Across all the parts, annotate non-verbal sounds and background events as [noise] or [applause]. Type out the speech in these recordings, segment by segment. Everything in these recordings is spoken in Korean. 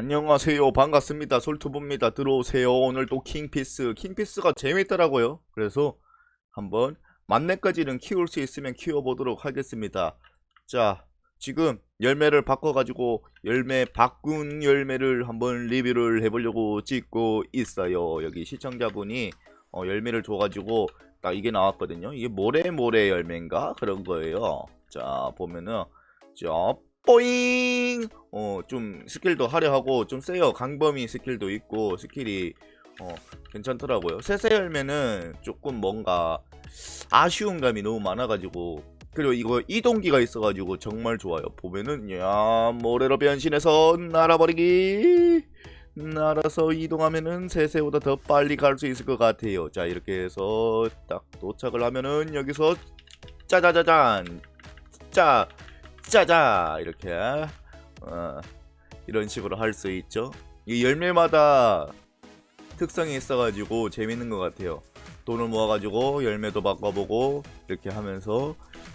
안녕하세요. 반갑습니다. 솔투브입니다. 들어오세요. 오늘 또 킹피스. 킹피스가 재밌더라고요. 그래서 한번 만렙까지는 키울 수 있으면 키워보도록 하겠습니다. 자, 지금 열매를 바꿔가지고 열매 바꾼 열매를 한번 리뷰를 해보려고 찍고 있어요. 여기 시청자분이 어, 열매를 줘가지고 딱 이게 나왔거든요. 이게 모래모래 열매인가? 그런 거예요. 자, 보면은 자, 뽀잉! 어, 좀 스킬도 화려하고 좀 세요. 강범위 스킬도 있고 스킬이 어, 괜찮더라고요. 세세 열매는 조금 뭔가 아쉬운 감이 너무 많아가지고 그리고 이거 이동기가 있어가지고 정말 좋아요. 보면은 야 모래로 변신해서 날아버리기 날아서 이동하면은 세세보다 더 빨리 갈 수 있을 것 같아요. 자 이렇게 해서 딱 도착을 하면은 여기서 짜자자잔 짜 짜자 이렇게 어, 이런 식으로 할 수 있죠. 이 열매마다 특성이 있어가지고 재밌는 것 같아요. 돈을 모아가지고 열매도 바꿔보고 이렇게 하면서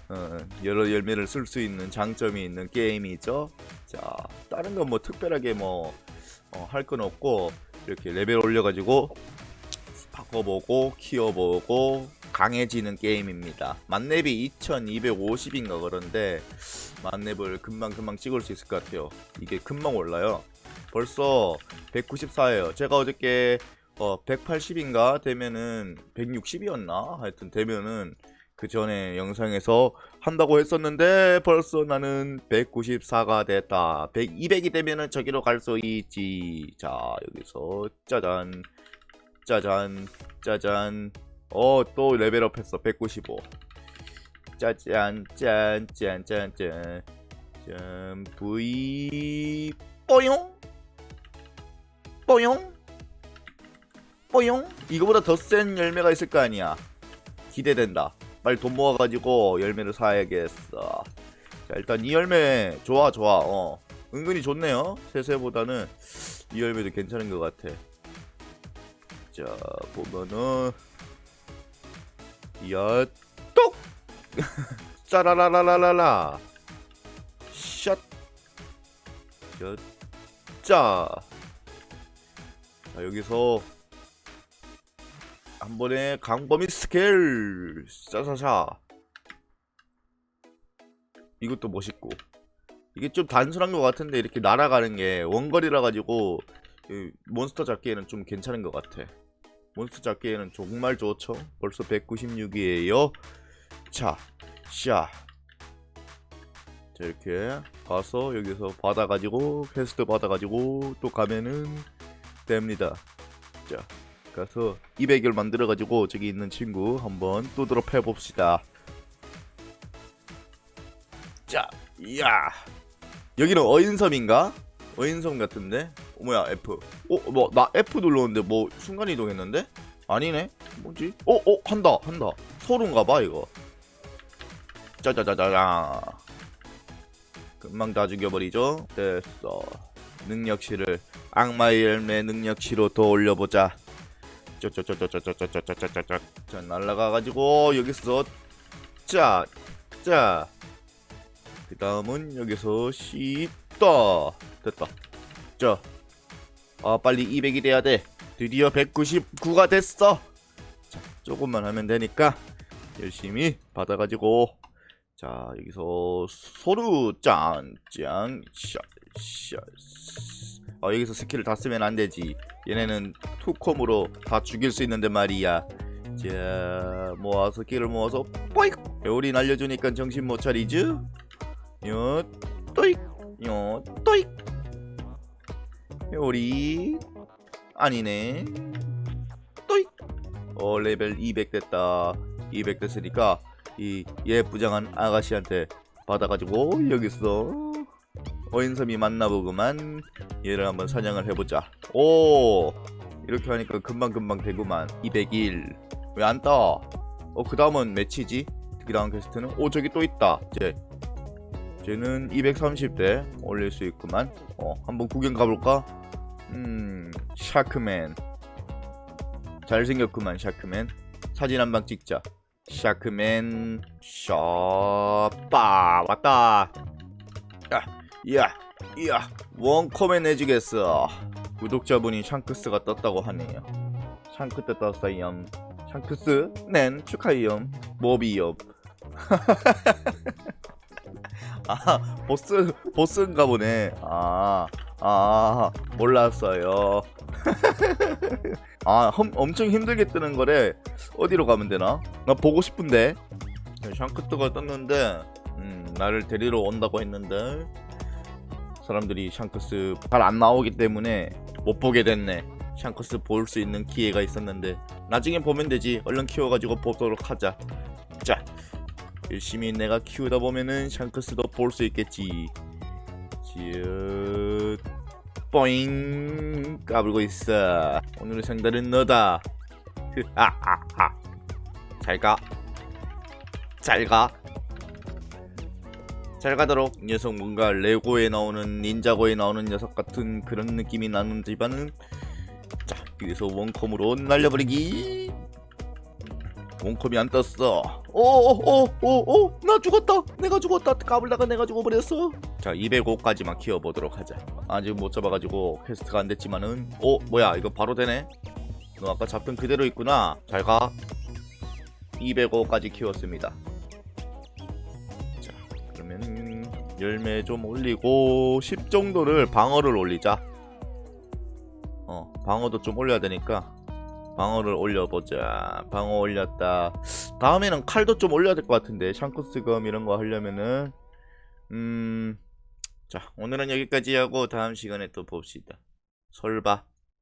어, 여러 열매를 쓸 수 있는 장점이 있는 게임이죠. 자, 다른 건 뭐 특별하게 뭐 할건 없고 이렇게 레벨 올려가지고 바꿔보고 키워보고 강해지는 게임입니다. 만렙이 2250인가 그런데 만렙을 금방금방 찍을 수 있을 것 같아요. 이게 금방 올라요. 벌써 194예요. 제가 어저께 어 180인가 되면은 160이었나? 하여튼 되면은 그 전에 영상에서 한다고 했었는데 벌써 나는 194가 됐다. 100, 200이 되면은 저기로 갈 수 있지. 자, 여기서 짜잔. 짜잔. 짜잔. 어, 또 레벨업 했어. 195. 짜잔, 짠, V, 뽀용? 뽀용? 뽀용? 이거보다 더 센 열매가 있을 거 아니야. 기대된다. 빨리 돈 모아가지고 열매를 사야겠어. 자, 일단 이 열매 좋아, 좋아. 어. 은근히 좋네요. 세세보다는 이 열매도 괜찮은 것 같아. 자, 보면은. 야, 똑! [laughs] 짜라라라라라라. 샷. 자, 짜. 자, 여기서 한 번에 강범위 스케일 싸사샤 이것도 멋있고 이게 좀 단순한 것 같은데 이렇게 날아가는 게 원거리라 가지고 이 몬스터 잡기에는 좀 괜찮은 것 같아 몬스터 잡기에는 정말 좋죠 벌써 196이에요 자, 샤. 자 이렇게 가서 여기서 받아가지고 퀘스트 받아가지고 또 가면은 됩니다 자 가서 200을 만들어가지고 저기 있는 친구 한번 뚜드럽 해봅시다. 자, 이야. 여기는 어인섬인가? 어인섬 같은데? 어, 뭐야 F. 어, 뭐 나 F 눌렀는데 뭐 순간 이동했는데? 아니네. 뭐지? 어, 어, 한다, 한다. 서로인가봐 이거. 짜자자자자. 금방 다 죽여버리죠. 됐어. 능력치를 악마의 열매 능력치로 더 올려보자. 짜짜짜짜짜짜짜짜짜짜짜 자 날라가가지고 여기서 짜짜 그 다음은 여기서 씻다 됐다 자아 빨리 200이 돼야 돼 드디어 199가 됐어 자 조금만 하면 되니까 열심히 받아가지고 자 여기서 소루 짠짠 어 여기서 스킬을 다 쓰면 안 되지 얘네는 투콤으로 다 죽일 수 있는데 말이야. 자, 모아서 끼를 모아서 뽀익! 배울이 날려주니까 정신 못 차리지? 요, 또익! 요, 또익! 배울이 아니네. 또익! 어, 레벨 200 됐다. 200 됐으니까 이 예쁘장한 아가씨한테 받아가지고 여기서 어인섬이 만나보구만. 얘를 한번 사냥을 해보자. 오! 이렇게 하니까 금방금방 되구만. 201 왜 안 떠? 어그 다음은 매치지? 그 다음 퀘스트는? 오 저기 또 있다. 쟤. 쟤는 230대. 올릴 수 있구만. 어 한번 구경 가볼까? 음 샤크맨. 잘생겼구만 샤크맨. 사진 한 방 찍자 샤크맨 샤빠 왔다. 야, 야 이야 원컴에 내주겠어. 구독자분이 샹크스가 떴다고 하네요. 샹크 때 떴어요 샹크스? 넨 축하해요 모비요 [laughs] 아 보스 보스인가 보네. 아, 아 몰랐어요 [laughs] 아 험, 엄청 힘들게 뜨는 거래. 어디로 가면 되나? 나 보고 싶은데. 샹크트가 떴는데 음, 나를 데리러 온다고 했는데 사람들이 샹크스 잘 안 나오기 때문에 못 보게 됐네. 샹크스 볼 수 있는 기회가 있었는데 나중에 보면 되지. 얼른 키워가지고 보도록 하자. 자 열심히 내가 키우다 보면은 샹크스도 볼 수 있겠지. 지읒 뽀잉 까불고 있어. 오늘의 상대는 너다. 아아아 잘가. 잘가. 잘 가도록. 이 녀석 뭔가 레고에 나오는 닌자고에 나오는 녀석 같은 그런 느낌이 나는지만은. 자 여기서 원컴으로 날려버리기 원컴이 안 떴어. 오오오오오 나 죽었다. 내가 죽었다. 까불다가 내가 죽어버렸어. 자 205까지만 키워보도록 하자. 아직 못 잡아가지고 퀘스트가 안 됐지만은. 오 뭐야 이거 바로 되네? 너 아까 잡던 그대로 있구나. 잘 가. 205까지 키웠습니다. 자 그러면 열매 좀 올리고 10 정도를 방어를 올리자. 어 방어도 좀 올려야 되니까 방어를 올려보자. 방어 올렸다. 다음에는 칼도 좀 올려야 될 것 같은데 샹크스검 이런 거 하려면은. 음 자 오늘은 여기까지 하고 다음 시간에 또 봅시다. 솔바